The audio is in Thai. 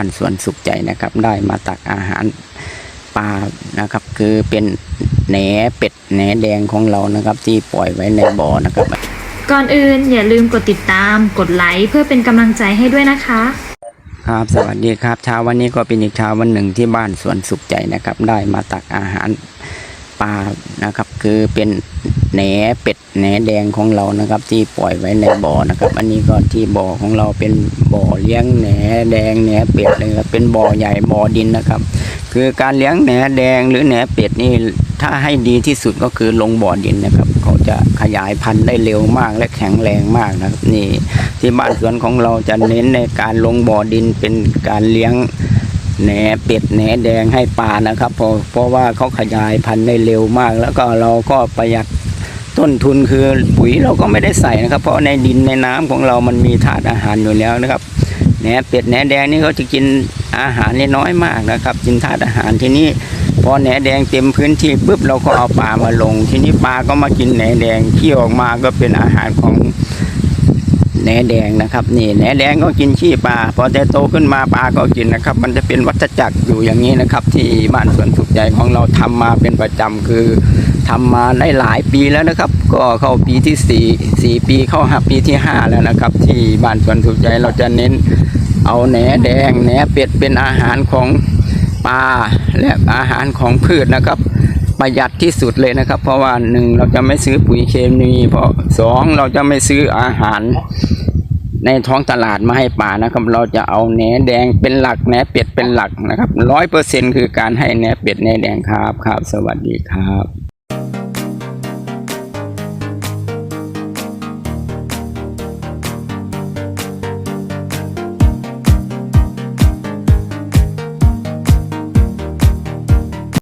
านสวนสุขใจนะครับ ได้มาตักอาหารปลานะครับ คือเป็นแหนเป็ดแหนแดงของเรานะครับ ที่ปล่อยไว้ในบ่อนะครับ ก่อนอื่นอย่าลืมกดติดตามกดไลค์เพื่อเป็นกำลังใจให้ด้วยนะคะ ครับสวัสดีครับเช้าวันนี้ก็เป็นอีกเช้าวันหนึ่งที่บ้านสวนสุขใจนะครับ ได้มาตักอาหาร ปลานะครับ คือเป็นแหนเป็ดแหนแดงของเรานะครับ ที่ปล่อยไว้ในบ่อนะครับ อันนี้ก็ที่บ่อของเราเป็นบ่อเลี้ยงแหนแดงแหนเป็ดเลยครับเป็นบ่อใหญ่บ่อดินนะครับ คือการเลี้ยงแหนแดงหรือแหนเป็ดนี่ถ้าให้ดีที่สุดก็คือลงบ่อดินนะครับ เขาจะขยายพันธุ์ได้เร็วมากและแข็งแรงมากนะครับ นี่ที่บ้านสวนของเราจะเน้นในการลงบ่อดินเป็นการเลี้ยง แหนเป็ดแหนแดงให้ปลานะครับเพราะเพราะว่าเขาขยายพันธุ์ได้เร็วมาก แล้วก็เราก็ประหยัดต้นทุนคือปุ๋ยเราก็ไม่ได้ใส่นะครับ เพราะในดินในน้ำของเรามันมีธาตุอาหารอยู่แล้วนะครับแหนเป็ดแหนแดงนี่เขาจะกินอาหารนี่น้อยมากนะครับ กินธาตุอาหารที่นี้พอแหนแดงเต็มพื้นที่ปุ๊บเราก็เอาปลามาลง ทีนี้ปลาก็มากินแหนแดงเคี่ยวออกมาก็เป็นอาหารของ แหนแดงนะครับ นี่แหนแดงก็กินขี้ปลาพอแต่โตขึ้นมาปลาก็กินนะครับ มันจะเป็นวัฏจักรอยู่อย่างนี้นะครับ ที่บ้านสวนสุขใจของเราทำมาเป็นประจำคือทำมาได้หลายปีแล้วนะครับ ก็เข้าปีที่สี่สี่ปีเข้าหาปีที่ห้าแล้วนะครับ ที่บ้านสวนสุขใจเราจะเน้นเอาแหนแดงแหนเป็ดเป็นอาหารของปลาและอาหารของพืชนะครับ ประหยัดที่สุดเลยนะครับ เพราะว่าหนึ่งเราจะไม่ซื้อปุ๋ยเคมีเพราะสองเราจะไม่ซื้ออาหาร ในท้องตลาดมาให้ป่านะครับ เราจะเอาแหนแดงเป็นหลักแหนเป็ดเป็นหลักนะครับร้อยเปอร์เซ็นคือการให้แหนเป็ดแหนแดงครับครับ สวัสดีครับ